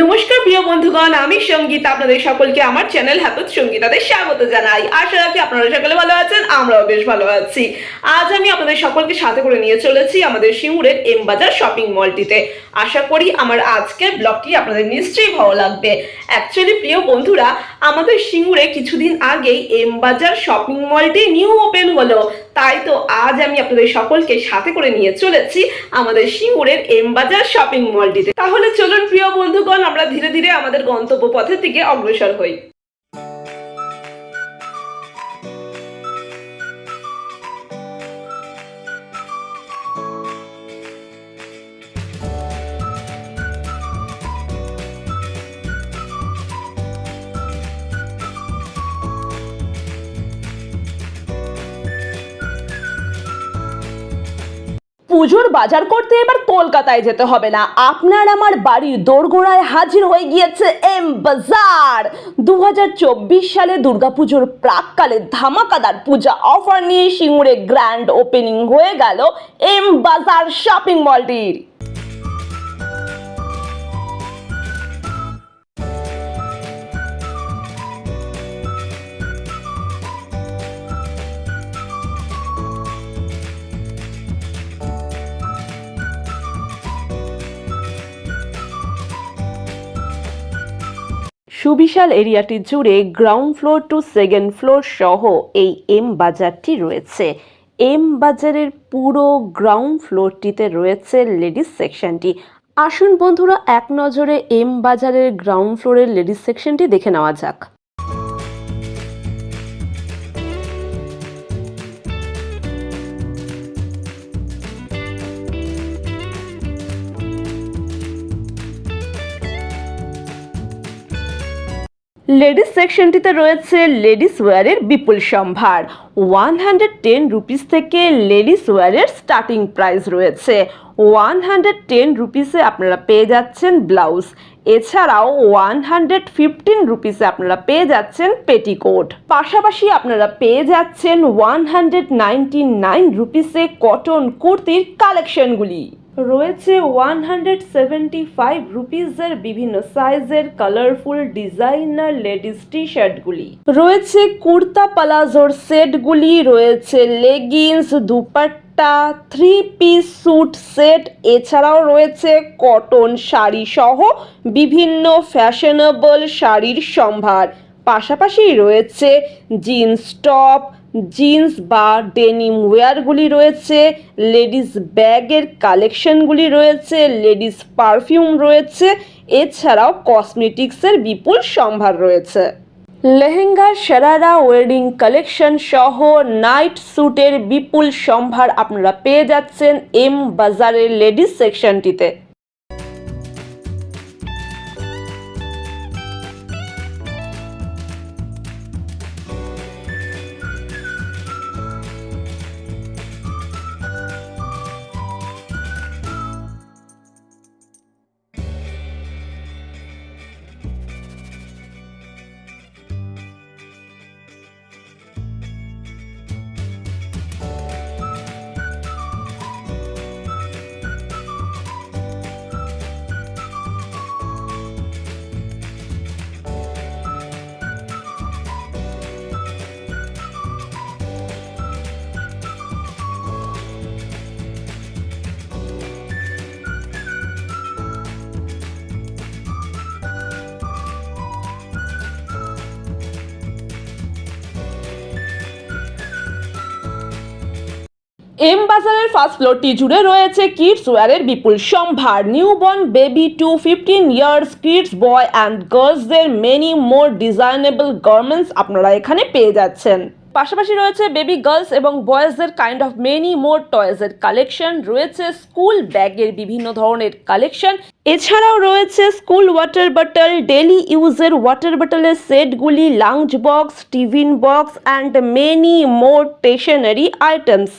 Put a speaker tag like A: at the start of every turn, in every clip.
A: নমস্কার প্রিয় বন্ধুগণ, আমি সংগীত। আপনাদের সকলকে আমার চ্যানেল হাতত সঙ্গীতাতে স্বাগত জানাই। আশা রাখি আপনারা সকলে ভালো আছেন, আমরাও বেশ ভালো আছি। আজ আমি আপনাদের সকলকে সাথে করে নিয়ে চলেছি আমাদের সিঙ্গুরের এম বাজার শপিং মলটিতে। আশা করি আমার আজকের ব্লগটি আপনাদের নিশ্চয়ই ভালো লাগবে। অ্যাকচুয়ালি প্রিয় বন্ধুরা, আমাদের সিঙ্গুরে কিছুদিন আগেই এম বাজার শপিং মলটি নিউ ওপেন হলো। তাই তো আজ আমি আপনাদের সকলকে সাথে করে নিয়ে চলেছি আমাদের সিঙ্গুরের এম বাজার শপিং মলটিতে তাহলে চলুন, প্রিয় বন্ধুগণ, আমরা ধীরে ধীরে আমাদের গন্তব্য পথের দিকে অগ্রসর হই। পুজোর বাজার করতে এবার কলকাতায় যেতে হবে না। আপনার আমার বাড়ির দোরগোড়ায় হাজির হয়ে গিয়েছে এম বাজার। দু হাজার চব্বিশ সালে দুর্গাপুজোর প্রাককালে ধামাকাদার পূজা অফার নিয়ে সিঙ্গুরে গ্র্যান্ড ওপেনিং হয়ে গেল এম বাজার শপিং মলটির সুবিশাল এরিয়াটি জুড়ে ground floor to second floor সহ এই এম বাজারটি রয়েছে। এম বাজারের পুরো গ্রাউন্ড ফ্লোরটিতে রয়েছে লেডিস সেকশনটি আসুন বন্ধুরা, এক নজরে এম বাজারের গ্রাউন্ড ফ্লোরের লেডিস সেকশনটি দেখে নেওয়া যাক। লেডিস সেকশনটিতে রয়েছে লেডিস ওয়্যারের বিপুল সম্ভার। ওয়ান হান্ড্রেড টেন রুপিস থেকে লেডিস ওয়্যারের স্টার্টিং প্রাইস রয়েছে। ওয়ান হান্ড্রেড টেন রুপিসে আপনারা পেয়ে যাচ্ছেন ব্লাউজ এছাড়াও ওয়ান হান্ড্রেড ফিফটিন রুপিসে আপনারা পেয়ে যাচ্ছেন পেটিকোট পাশাপাশি আপনারা পেয়ে যাচ্ছেন ওয়ান হান্ড্রেড নাইনটি নাইন রুপিসে কটন কুর্তির কালেকশনগুলি রয়েছে ওয়ান হান্ড্রেড সেভেন্টি ফাইভ রুপিসের বিভিন্ন সাইজের কালারফুল ডিজাইনার লেডিস টি শার্টগুলি রয়েছে কুর্তা পালাজোর সেটগুলি রয়েছে leggings dupatta three piece suit set এছাড়াও রয়েছে কটন শাড়ি সহ বিভিন্ন ফ্যাশনেবল শাড়ির সম্ভার। পাশাপাশি রয়েছে জিন্স টপ জিন্স বা ডেনিম ওয়্যারগুলি রয়েছে, লেডিস ব্যাগের কালেকশনগুলি রয়েছে, লেডিস পারফিউম রয়েছে, এছাড়াও কসমেটিক্সের বিপুল সম্ভার রয়েছে। লেহেঙ্গা, শারারা, ওয়েডিং কালেকশন সহ নাইট স্যুটের বিপুল সম্ভার আপনারা পেয়ে যাচ্ছেন এম বাজারের লেডিস সেকশনটিতে। এম বাজারের ফার্স্ট ফ্লোরটি জুড়ে রয়েছে কিডস ওয়্যারের বিপুল সম্ভার। Newborn baby to fifteen years kids boy and গার্লসদের many more designable garments আপনারা এখানে পেয়ে যাচ্ছেন। পাশাপাশি রয়েছে বেবি গার্লস এবং বয়েজদের কাইন্ড অফ মেনি মোর টয়েজের কালেকশন রয়েছে স্কুল ব্যাগের বিভিন্ন ধরনের কালেকশন এছাড়াও রয়েছে স্কুল ওয়াটার বটল ডেলি ইউজের ওয়াটার বটলের সেটগুলি lunch box tiffin box and many more stationery items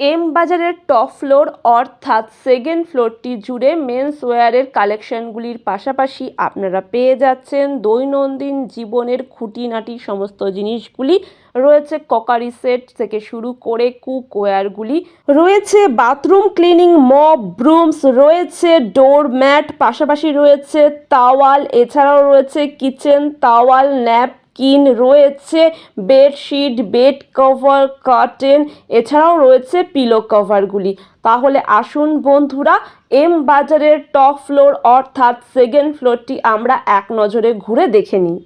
A: M বাজারের টপ ফ্লোর অর্থাৎ সেকেন্ড ফ্লোরটি জুড়ে মেন্স ওয়্যারের কালেকশনগুলির পাশাপাশি আপনারা পেয়ে যাচ্ছেন দৈনন্দিন জীবনের খুঁটিনাটি সমস্ত জিনিসগুলি। রয়েছে ককারি সেট থেকে শুরু করে কুকওয়্যারগুলি। রয়েছে বাথরুম ক্লিনিং মপ ব্রুমস রয়েছে ডোর ম্যাট, পাশাপাশি রয়েছে তাওয়াল, এছাড়াও রয়েছে কিচেন, তাওয়াল ন্যাপকিন রয়েছে, বেডশিট, বেড কভার, কার্টেন, এছাড়াও রয়েছে পিলো কভারগুলি। তাহলে আসুন বন্ধুরা, এম বাজারের টপ ফ্লোর অর্থাৎ সেকেন্ড ফ্লোরটি আমরা এক নজরে ঘুরে দেখে নিই।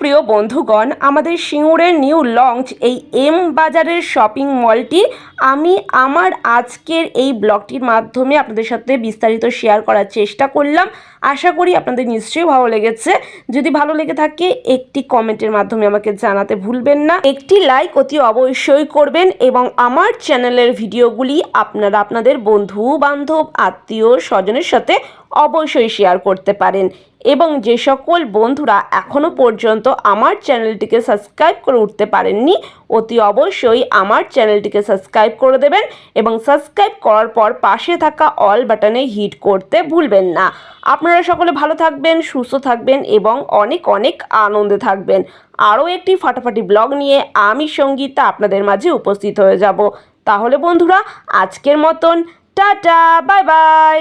A: প্রিয় বন্ধুগণ, আমাদের সিঙ্গুরের নিউ লঞ্চ এই এম বাজারের শপিং মলটি আমি আমার আজকের এই ব্লগটির মাধ্যমে আপনাদের সাথে বিস্তারিত শেয়ার করার চেষ্টা করলাম। আশা করি আপনাদের নিশ্চয়ই ভালো লেগেছে। যদি ভালো লেগে থাকে, একটি কমেন্টের মাধ্যমে আমাকে জানাতে ভুলবেন না। একটি লাইক অতি অবশ্যই করবেন এবং আমার চ্যানেলের ভিডিওগুলি আপনারা আপনাদের বন্ধু বান্ধব আত্মীয় স্বজনের সাথে অবশ্যই শেয়ার করতে পারেন। এবং যে সকল বন্ধুরা এখনও পর্যন্ত আমার চ্যানেলটিকে সাবস্ক্রাইব করে উঠতে পারেননি, অতি অবশ্যই আমার চ্যানেলটিকে সাবস্ক্রাইব করে দেবেন এবং সাবস্ক্রাইব করার পর পাশে থাকা অল বাটনে হিট করতে ভুলবেন না। আপনারা সকলে ভালো থাকবেন, সুস্থ থাকবেন এবং অনেক অনেক আনন্দে থাকবেন। আরও একটি ফাটাফাটি ব্লগ নিয়ে আমি সঙ্গীতা আপনাদের মাঝে উপস্থিত হয়ে যাব। তাহলে বন্ধুরা, আজকের মতন, টাটা বাই বাই